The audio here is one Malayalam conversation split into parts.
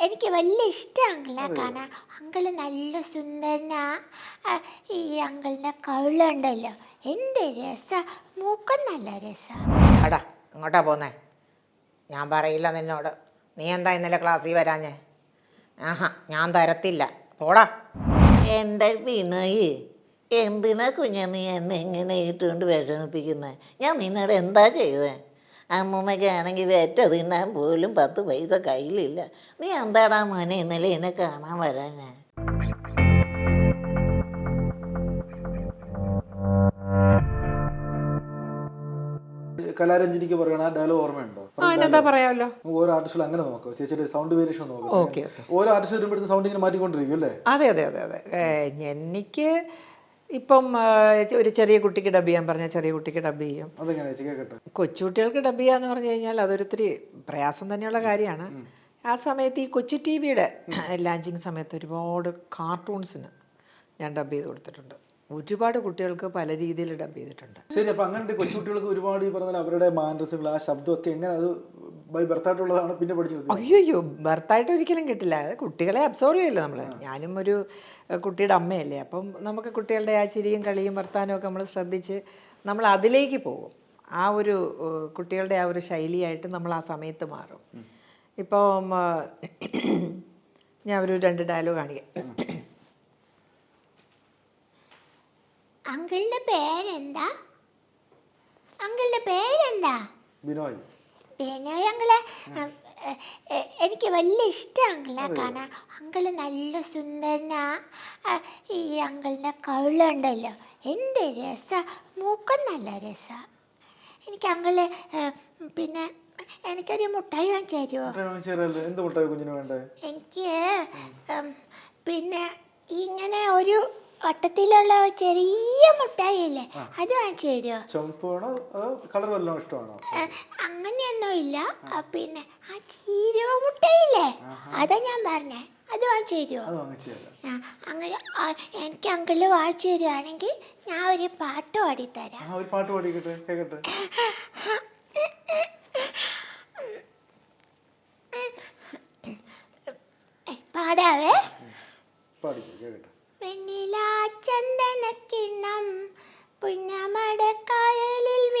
എനിക്ക് വലിയ ഇഷ്ടം അങ്കിളെ കാണാൻ അങ്കിൾ നല്ല സുന്ദരനാ. ആ, ഈ അങ്കിളിന്റെ കവിളുണ്ടല്ലോ. എന്റെ രസ. മൂക്കം നല്ല രസ. എടാ ഇങ്ങോട്ടാ പോന്നേ? ഞാൻ പറയില്ല നിന്നോട്. നീ എന്താ ഇന്നലെ ക്ലാസ്സിൽ വരാഞ്ഞേ? ആഹാ ഞാൻ തരത്തില്ല. പോടാ. എന്റെ വിനയ് എന്തിനാ കുഞ്ഞ നീ എന്നെ ഇങ്ങനെ ഇട്ടുകൊണ്ട് വിഷമിപ്പിക്കുന്നത് ഞാൻ നിന്നോട് എന്താ ചെയ്തത് അമ്മൂമ്മയ്ക്ക് ആണെങ്കിൽ വെറ്റ തിന്നാൻ പോലും പത്ത് പൈസ കയ്യിലില്ല. നീ എന്താടാ മോനെ ഇന്നലെ എന്നെ കാണാൻ വരാൻ ഞാൻ കലാരഞ്ജനിക്ക് പറയണ ആ ഡയലോഗ് ഓർമ്മയുണ്ടോ? പറയാമല്ലോ ഓരോ ആർട്ടിസ്റ്റിൽ അങ്ങനെ നോക്കാം. ചേച്ചിയുടെ സൗണ്ട് വേരിയേഷൻ ഓക്കെ നോക്കാം. ഓക്കെ ഓരോ ആർട്ടിസ്റ്റ് വരുമ്പോഴത്തെ സൗണ്ട് ഇങ്ങനെ മാറ്റിക്കൊണ്ടിരിക്കും അല്ലേ? അതെ അതെ അതെ അതെ. എനിക്ക് ഇപ്പം ഒരു ചെറിയ കുട്ടിക്ക് ഡബ് ചെയ്യാൻ പറഞ്ഞാൽ ചെറിയ കുട്ടിക്ക് ഡബ് ചെയ്യും. കൊച്ചുകുട്ടികൾക്ക് ഡബ് ചെയ്യാന്ന് പറഞ്ഞു കഴിഞ്ഞാൽ അതൊരിത്തിരി പ്രയാസം തന്നെയുള്ള കാര്യമാണ്. ആ സമയത്ത് ഈ കൊച്ചു ടി വിയുടെ ലാഞ്ചിങ് സമയത്ത് ഒരുപാട് കാർട്ടൂൺസിന് ഞാൻ ഡബ് ചെയ്ത് കൊടുത്തിട്ടുണ്ട്. ഒരുപാട് കുട്ടികൾക്ക് പല രീതിയിൽ ഡബ് ചെയ്തിട്ടുണ്ട്. ശരി അപ്പൊ അങ്ങനെ കൊച്ചുകുട്ടികൾക്ക് ഒരുപാട് ഈ പറഞ്ഞ അവരുടെ മാനസുകൾ ആ ശബ്ദമൊക്കെ എങ്ങനെ അത് ബൈ ബർത്തായിട്ടുള്ളതാണ് പിന്നെ പഠിച്ചത് അയ്യോ ബർത്തായിട്ട് ഒരിക്കലും കിട്ടില്ല. അത് കുട്ടികളെ അബ്സോർവ് ചെയ്യില്ല നമ്മൾ ഞാനും ഒരു കുട്ടിയുടെ അമ്മയല്ലേ. അപ്പം നമുക്ക് കുട്ടികളുടെ ആ ചിരിയും കളിയും വർത്താനവും ഒക്കെ നമ്മൾ ശ്രദ്ധിച്ച് നമ്മൾ അതിലേക്ക് പോകും. ആ ഒരു കുട്ടികളുടെ ആ ഒരു ശൈലിയായിട്ട് നമ്മൾ ആ സമയത്ത് മാറും. ഇപ്പോൾ ഞാൻ ഒരു രണ്ട് ഡയലോഗ് കാണിക്കാം. അങ്കിളിന്റെ പേരെന്താ? അങ്കിളിന്റെ പേരെന്താ? ബിനോയ്. പിന്നെ എ, എനിക്ക് വലിയ ഇഷ്ടം അങ്കിളെ കാണാൻ. അങ്കിൾ നല്ല സുന്ദരനാ. ഈ അങ്കിളിന്റെ കവിളുണ്ടല്ലോ. എന്ത് രസ. മൂക്കം നല്ല രസ. എനിക്ക് അങ്കിൾ പിന്നെ എനിക്കൊരു മുട്ടായി വാങ്ങിച്ചു തരുമോ എനിക്ക് പിന്നെ ഇങ്ങനെ ഒരു വട്ടത്തിലുള്ള ചെറിയ മുട്ടായി ഇല്ലേ അത് വാങ്ങിച്ചു തരുമോ ചുമപ്പാണോ അതോ കളർ വല്ലതും ഇഷ്ടമാണോ? അങ്ങനെയൊന്നുമില്ല ഇല്ല. പിന്നെ ആ ചീരക മുട്ടയില്ലേ അതാ ഞാൻ പറഞ്ഞേ. അത് വാങ്ങിച്ചു തരുമോ അങ്ങനെ എനിക്ക് അങ്കിൾ വാങ്ങിച്ചു തരുവാണെങ്കിൽ ഞാൻ ഒരു പാട്ട് പാടിത്തരാം. തരാം ഒരു പാട്ട് പാടിക്കട്ടെ കേക്കട്ടെ. ഏ, പാടാവേ. പാടി കേക്കട്ടെ. വെണ്ണില ചന്ദനക്കിണ്ണം. പുന്നമടക്കായലിൽ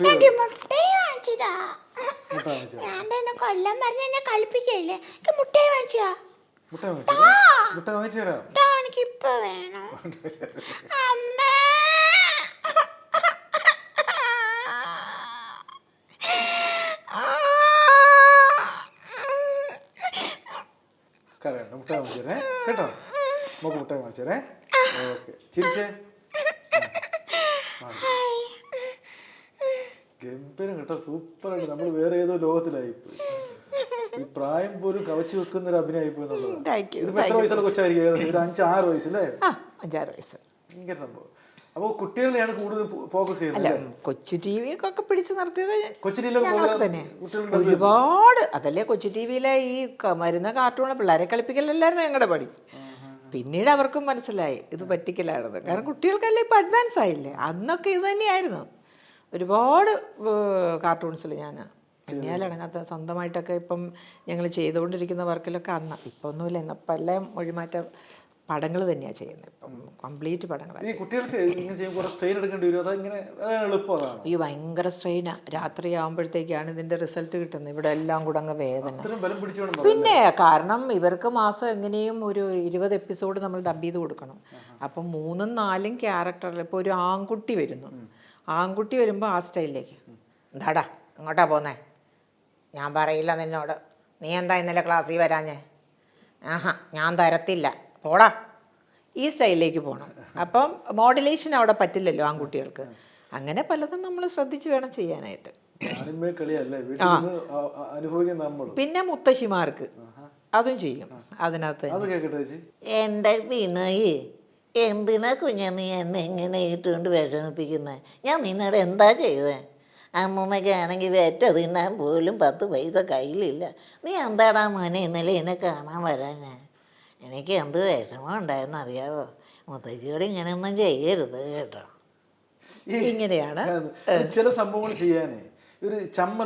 എനിക്ക് മുട്ടയും വാങ്ങിച്ചതാ. ഞാൻ തന്നെ കൊല്ലം പറഞ്ഞ് എന്നെ കളിപ്പിക്കല്ലേ? എനിക്ക് മുട്ടയും വാങ്ങിച്ചാ മുട്ട വാങ്ങിച്ചു മുട്ട വാങ്ങിച്ചു തരാം വേണം. അമ്മ. കരയണ്ട മുട്ട വാങ്ങിച്ചു തരേ കേട്ടോ? നമുക്ക് മുട്ട വാങ്ങിച്ചു തരേ ഓക്കെ. ചിരിച്ചേ. ആ. ആ. ഗംഭീരം കേട്ടോ. സൂപ്പറായിട്ട് നമ്മൾ വേറെ ഏതോ ലോകത്തിലായി പോയി ഈ പ്രായം പോലും കവച്ചു വെക്കുന്ന ഒരു അഭിനയായി പോയി ഇതിപ്പോ എത്ര വയസ്സുള്ള കൊച്ചായിരിക്കും? ഒരു അഞ്ച് ആറ് വയസ്സല്ലേ ആ അഞ്ചാറ് വയസ്സ്. ഭയങ്കര സംഭവം. അപ്പോൾ കുട്ടികളെയാണ് കൂടുതൽ ഫോക്കസ് ചെയ്യുന്നത് അല്ല അല്ലേ? കൊച്ചു ടി വി ഒക്കെ പിടിച്ചു നിർത്തിയത് കൊച്ചു തന്നെ. ഒരുപാട്. അതല്ലേ കൊച്ചു ടി വിയിലെ ഈ മരുന്ന കാർട്ടൂണ് പിള്ളേരെ കളിപ്പിക്കലല്ലായിരുന്നു ഞങ്ങളുടെ പടി. പിന്നീട് അവർക്കും മനസ്സിലായി ഇത് പറ്റിക്കലാണെന്ന്. കാരണം കുട്ടികൾക്കല്ലേ ഇപ്പൊ അഡ്വാൻസ് ആയില്ലേ? അന്നൊക്കെ ഇത് തന്നെയായിരുന്നു. ഒരുപാട് കാർട്ടൂൺസിൽ ഞാൻ പിന്നെയാലടങ്ങാത്ത സ്വന്തമായിട്ടൊക്കെ ഇപ്പം ഞങ്ങൾ ചെയ്തുകൊണ്ടിരിക്കുന്ന വർക്കിലൊക്കെ അന്ന്. ഇപ്പം ഒന്നുമില്ല ഇന്നിപ്പം എല്ലാം മൊഴിമാറ്റ പടങ്ങൾ തന്നെയാണ് ചെയ്യുന്നത്. ഇപ്പം കംപ്ലീറ്റ് പടങ്ങളാണ് ഈ കുട്ടികൾക്ക് ഇങ്ങനെ ചെയ്യുമ്പോൾ സ്ട്രെയിൻ എടുക്കേണ്ടി വരും? അതാണ് ഈ ഭയങ്കര സ്ട്രെയിനാണ് രാത്രി ആകുമ്പോഴത്തേക്കാണ് ഇതിന്റെ റിസൾട്ട് കിട്ടുന്നത്. ഇവിടെ എല്ലാം കൂടെ അങ്ങ് വേദന. പിന്നെ കാരണം ഇവർക്ക് മാസം എങ്ങനെയും ഒരു ഇരുപത് എപ്പിസോഡ് നമ്മൾ ഡബ് ചെയ്ത് കൊടുക്കണം. അപ്പം മൂന്നും നാലും ക്യാരക്ടറിൽ ഇപ്പോൾ ഒരു ആൺകുട്ടി വരുന്നു. ആൺകുട്ടി വരുമ്പോൾ ആ സ്റ്റൈലിലേക്ക്. എന്താടാ ഇങ്ങോട്ടാ പോന്നേ? ഞാൻ പറയില്ല നിന്നോട്. നീ എന്താ ഇന്നലെ ക്ലാസ്സിൽ വരാഞ്ഞേ? ആഹാ ഞാൻ തരത്തില്ല. പോടാ. ഈ സ്റ്റൈലിലേക്ക് പോകണം അപ്പം മോഡുലേഷൻ അവിടെ പറ്റില്ലല്ലോ ആൺകുട്ടികൾക്ക്. അങ്ങനെ പലതും നമ്മൾ ശ്രദ്ധിച്ച് വേണം ചെയ്യാനായിട്ട്. ആണിന്മേ കളിയല്ലേ? വീട്ടിൽ നിന്ന് ആ- ആ- നമ്മൾ പിന്നെ മുത്തശ്ശിമാർക്ക് അതും ചെയ്യും. അതിനകത്ത് അത് കേക്കട്ടെ ചേച്ചി? എന്റെ വിനയ്? എന്തിനാ കുഞ്ഞെ നീ എന്നെ ഇങ്ങനെ ഇട്ടുകൊണ്ട് വിഷമിപ്പിക്കുന്നത് ഞാൻ നിന്നോട് എന്താ ചെയ്തേ? അമ്മൂമ്മയ്ക്ക് ആണെങ്കിൽ വെറ്റ തിന്നാൻ പോലും പത്ത് പൈസ കയ്യിലില്ല. നീ എന്താടാ മോനെ ഇന്നലെ എന്നെ കാണാൻ വരാൻ ഞാൻ എനിക്ക് എന്ത് വിഷമം ഉണ്ടായെന്ന് അറിയാവോ? മുത്തശ്ശിയോട് ഇങ്ങനെയൊന്നും ചെയ്യരുത് കേട്ടോ. ഇങ്ങനെയാണ്. ചില സംഭവങ്ങൾ ചെയ്യാനേ. ഒരു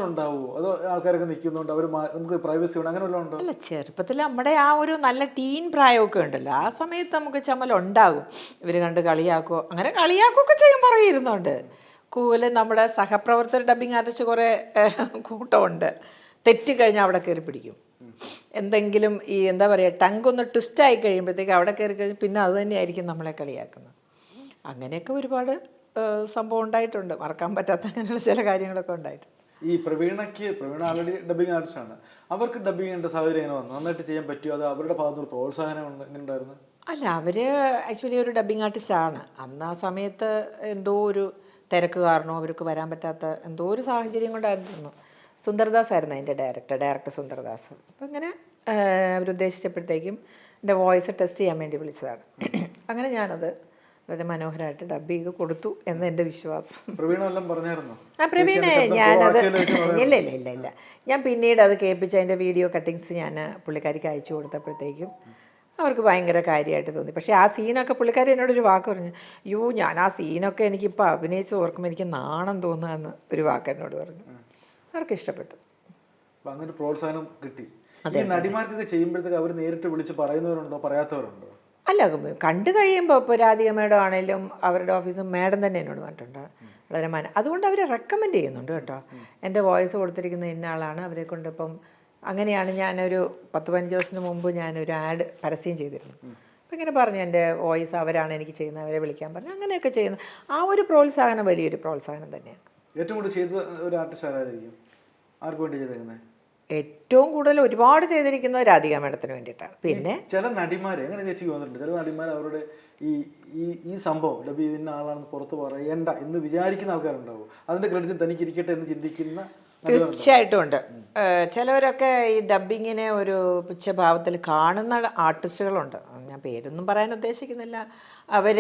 ഉണ്ടാവോ അതോ ആൾക്കാരൊക്കെ നിൽക്കുന്നുണ്ട് അവർ നമുക്ക് പ്രൈവസി വേണം അങ്ങനെ വല്ലതും ഉണ്ടോ? അല്ല ചെറുപ്പത്തിൽ നമ്മുടെ ആ ഒരു നല്ല ടീൻ പ്രായമൊക്കെ ഉണ്ടല്ലോ ആ സമയത്ത് നമുക്ക് ചമ്മൽ ഉണ്ടാകും ഇവർ കണ്ട് കളിയാക്കോ അങ്ങനെ കളിയാക്കുകയൊക്കെ ചെയ്യും പറയുന്നുണ്ട്. കൂൽ നമ്മുടെ സഹപ്രവർത്തകർ ഡബിങ് ആർട്ടിസ്റ്റ് കുറേ കൂട്ടമുണ്ട്. തെറ്റി കഴിഞ്ഞാൽ അവിടെ കയറി പിടിക്കും. എന്തെങ്കിലും ഈ എന്താ പറയുക ടങ്ക് ഒന്ന് ട്വിസ്റ്റ് ആയി കഴിയുമ്പോഴത്തേക്ക് അവിടെ കയറി കഴിഞ്ഞ് പിന്നെ അത് തന്നെയായിരിക്കും നമ്മളെ കളിയാക്കുന്നത്. അങ്ങനെയൊക്കെ ഒരുപാട് സംഭവം ഉണ്ടായിട്ടുണ്ട്. മറക്കാൻ പറ്റാത്ത അങ്ങനെയുള്ള ചില കാര്യങ്ങളൊക്കെ ഉണ്ടായിട്ടുണ്ട്. ഈ പ്രവീണയ്ക്ക് പ്രവീണ ആൾറെഡി ഡബിങ് ആർട്ടിസ്റ്റ് ആണ്. അവർക്ക് ഡബിങ് ചെയ്യേണ്ട സാഹചര്യം എങ്ങനെ വന്നു? നന്നായിട്ട് ചെയ്യാൻ പറ്റുമോ അത് അവരുടെ ഭാഗത്തുള്ള പ്രോത്സാഹനം എങ്ങനെ ഉണ്ടായിരുന്നു? അല്ല അവർ ആക്ച്വലി ഒരു ഡബിങ് ആർട്ടിസ്റ്റ് ആണ്. അന്ന് ആ സമയത്ത് എന്തോ ഒരു തിരക്ക് കാരണം അവർക്ക് വരാൻ പറ്റാത്ത എന്തോ ഒരു സാഹചര്യം കൊണ്ടായിരുന്നു. സുന്ദർദാസ് ആയിരുന്നു അതിന്റെ ഡയറക്ടർ ഡയറക്ടർ സുന്ദർദാസ്. അപ്പം അങ്ങനെ അവരുദ്ദേശിച്ചപ്പോഴത്തേക്കും എന്റെ വോയിസ് ടെസ്റ്റ് ചെയ്യാൻ വേണ്ടി വിളിച്ചതാണ്. അങ്ങനെ ഞാനത് വളരെ മനോഹരമായിട്ട് ഡബ് ചെയ്ത് കൊടുത്തു എന്ന് എന്റെ വിശ്വാസം. ആ പ്രവീണ ഞാനത്. ഇല്ല ഇല്ല ഇല്ല ഇല്ല. ഞാൻ പിന്നീട് അത് കേൾപ്പിച്ച് അതിന്റെ വീഡിയോ കട്ടിങ്സ് ഞാൻ പുള്ളിക്കാരിക്ക് അയച്ചു കൊടുത്തപ്പോഴത്തേക്കും അവർക്ക് ഭയങ്കര കാര്യമായിട്ട് തോന്നി. പക്ഷേ ആ സീനൊക്കെ പുള്ളിക്കാരി എന്നോടൊരു വാക്ക് പറഞ്ഞു. യോ ഞാൻ ആ സീനൊക്കെ എനിക്കിപ്പോൾ അഭിനയിച്ച് ഓർക്കുമ്പോൾ എനിക്ക് നാണം തോന്നുകയെന്ന് ഒരു വാക്ക് എന്നോട് പറഞ്ഞു. അവർക്ക് ഇഷ്ടപ്പെട്ടു. പ്രോത്സാഹനം കിട്ടി. ഈ നടിമാർക്കൊക്കെ ചെയ്യുമ്പോഴത്തേക്ക് അവർ നേരിട്ട് വിളിച്ച് പറയുന്നവരുണ്ടോ? പറയാത്തവരുണ്ടോ? അല്ല കണ്ടു കഴിയുമ്പോൾ ഇപ്പോൾ രാധിക മേഡം ആണെങ്കിലും അവരുടെ ഓഫീസും മേഡം തന്നെ എന്നോട് പറഞ്ഞിട്ടുണ്ട്. വളരെ മാന അതുകൊണ്ട് അവർ റെക്കമെൻഡ് ചെയ്യുന്നുണ്ട് കേട്ടോ. എന്റെ വോയിസ് കൊടുത്തിരിക്കുന്ന ഇന്ന ആളാണ്. അവരെ കൊണ്ട് ഇപ്പം അങ്ങനെയാണ് ഞാനൊരു പത്ത് പതിനഞ്ച് ദിവസത്തിന് മുമ്പ് ഞാനൊരു ആഡ് പരസ്യം ചെയ്തിരുന്നു അപ്പം ഇങ്ങനെ പറഞ്ഞു എന്റെ വോയിസ് അവരാണ് എനിക്ക് ചെയ്യുന്നത് അവരെ വിളിക്കാൻ പറഞ്ഞു. അങ്ങനെയൊക്കെ ചെയ്യുന്ന ആ ഒരു പ്രോത്സാഹനം വലിയൊരു പ്രോത്സാഹനം തന്നെയാണ്. ഏറ്റവും കൂടുതൽ ചെയ്ത ഒരു ആർട്ടിസ്റ്റ് ആരായിരിക്കും? ആർക്ക് വേണ്ടി ചെയ്തേക്കുന്നത് ഏറ്റവും കൂടുതൽ ഒരുപാട് ചെയ്തിരിക്കുന്നത് രാധിക മേഡത്തിന് വേണ്ടിയിട്ടാണ്. പിന്നെ ചില നടിമാർ എങ്ങനെ ചേച്ചിക്ക് വന്നിട്ടുണ്ട്? ചില നടിമാർ അവരുടെ ഈ ഈ ഈ സംഭവം ഡബ് ചെയ്യുന്ന ആളാണെന്ന് പുറത്ത് പറയണ്ട എന്ന് വിചാരിക്കുന്ന ആൾക്കാരുണ്ടാവും. അതിന്റെ ക്രെഡിറ്റ് തനിക്ക് ഇരിക്കട്ടെ എന്ന് ചിന്തിക്കുന്ന. തീർച്ചയായിട്ടും ഉണ്ട്. ചിലവരൊക്കെ ഈ ഡബിങ്ങിനെ ഒരു പുച്ഛഭാവത്തിൽ കാണുന്ന ആർട്ടിസ്റ്റുകളുണ്ട്. ഞാൻ പേരൊന്നും പറയാൻ ഉദ്ദേശിക്കുന്നില്ല. അവർ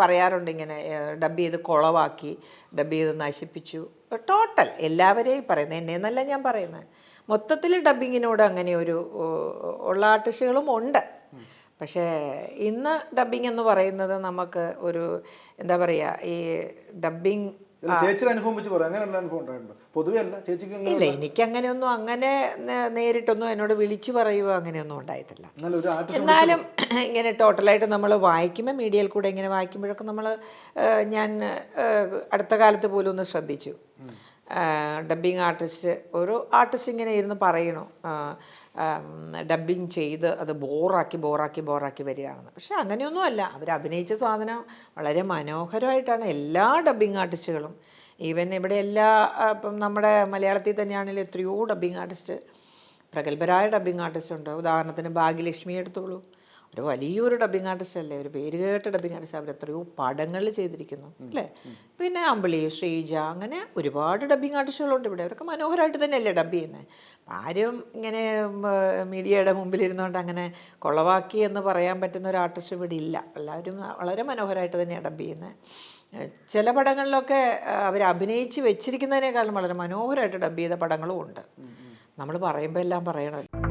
പറയാറുണ്ട് ഇങ്ങനെ ഡബ് ചെയ്ത് കുളവാക്കി ഡബ് ചെയ്ത് നശിപ്പിച്ചു. ടോട്ടൽ എല്ലാവരെയും പറയുന്നത് എന്നെ എന്നല്ല ഞാൻ പറയുന്നത് മൊത്തത്തിൽ ഡബ്ബിങ്ങിനോട് അങ്ങനെ ഒരു ഉള്ള ആർട്ടിസ്റ്റുകളും ഉണ്ട്. പക്ഷേ ഇന്ന് ഡബ്ബിംഗ് എന്ന് പറയുന്നത് നമുക്ക് ഒരു എന്താ പറയുക ഈ ഇതിൽ ചേച്ചിയുടെ അനുഭവം വെച്ച് പറയാം. അങ്ങനെയുള്ള അനുഭവം ഉണ്ടായിട്ടുണ്ടോ? പൊതുവെ അല്ല. ചേച്ചിക്ക് അങ്ങനെ ഇല്ല എനിക്ക് അങ്ങനെയൊന്നും അങ്ങനെ നേരിട്ടൊന്നും എന്നോട് വിളിച്ചു പറയുകയോ അങ്ങനെയൊന്നും ഉണ്ടായിട്ടില്ല. എന്നാലും ഇങ്ങനെ ടോട്ടലായിട്ട് നമ്മൾ വായിക്കുമ്പോൾ മീഡിയയിൽ കൂടെ ഇങ്ങനെ വായിക്കുമ്പോഴൊക്കെ നമ്മൾ ഞാൻ അടുത്ത കാലത്ത് പോലും ഒന്ന് ശ്രദ്ധിച്ചു. ഡബ്ബിങ് ആർട്ടിസ്റ്റ് ഒരു ആർട്ടിസ്റ്റ് ഇങ്ങനെ ഇരുന്ന് പറയണു. ഡബ്ബിങ് ചെയ്ത് അത് ബോറാക്കി ബോറാക്കി ബോറാക്കി വരികയാണെന്ന്. പക്ഷെ അങ്ങനെയൊന്നുമല്ല അവർ അഭിനയിച്ച സാധനം വളരെ മനോഹരമായിട്ടാണ് എല്ലാ ഡബ്ബിങ് ആർട്ടിസ്റ്റുകളും ഈവൻ ഇവിടെ എല്ലാ ഇപ്പം നമ്മുടെ മലയാളത്തിൽ തന്നെയാണെങ്കിലും എത്രയോ ഡബ്ബിങ് ആർട്ടിസ്റ്റ് പ്രഗത്ഭരായ ഡബ്ബിംഗ് ആർട്ടിസ്റ്റ് ഉണ്ട്. ഉദാഹരണത്തിന് ഭാഗ്യലക്ഷ്മി എടുത്തോളൂ. ഒരു വലിയൊരു ഡബിങ് ആർട്ടിസ്റ്റ് അല്ലേ? ഒരു പേര് കേട്ട ഡബിങ് ആർട്ടിസ്റ്റ് അവർ എത്രയോ പടങ്ങളിൽ ചെയ്തിരിക്കുന്നു അല്ലേ? പിന്നെ അമ്പിളി ശ്രീജ അങ്ങനെ ഒരുപാട് ഡബിങ് ആർട്ടിസ്റ്റുകളുണ്ട് ഇവിടെ. അവരൊക്കെ മനോഹരമായിട്ട് തന്നെയല്ലേ ഡബ് ചെയ്യുന്നത് ആരും ഇങ്ങനെ മീഡിയയുടെ മുമ്പിൽ ഇരുന്നുകൊണ്ട് അങ്ങനെ കൊളവാക്കി എന്ന് പറയാൻ പറ്റുന്ന ഒരു ആർട്ടിസ്റ്റ് ഇവിടെ ഇല്ല. എല്ലാവരും വളരെ മനോഹരമായിട്ട് തന്നെയാണ് ഡബ് ചെയ്യുന്നത് ചില പടങ്ങളിലൊക്കെ അവർ അഭിനയിച്ച് വെച്ചിരിക്കുന്നതിനേക്കാളും വളരെ മനോഹരമായിട്ട് ഡബ് ചെയ്ത പടങ്ങളും ഉണ്ട്. നമ്മൾ പറയുമ്പോൾ എല്ലാം പറയണമല്ലോ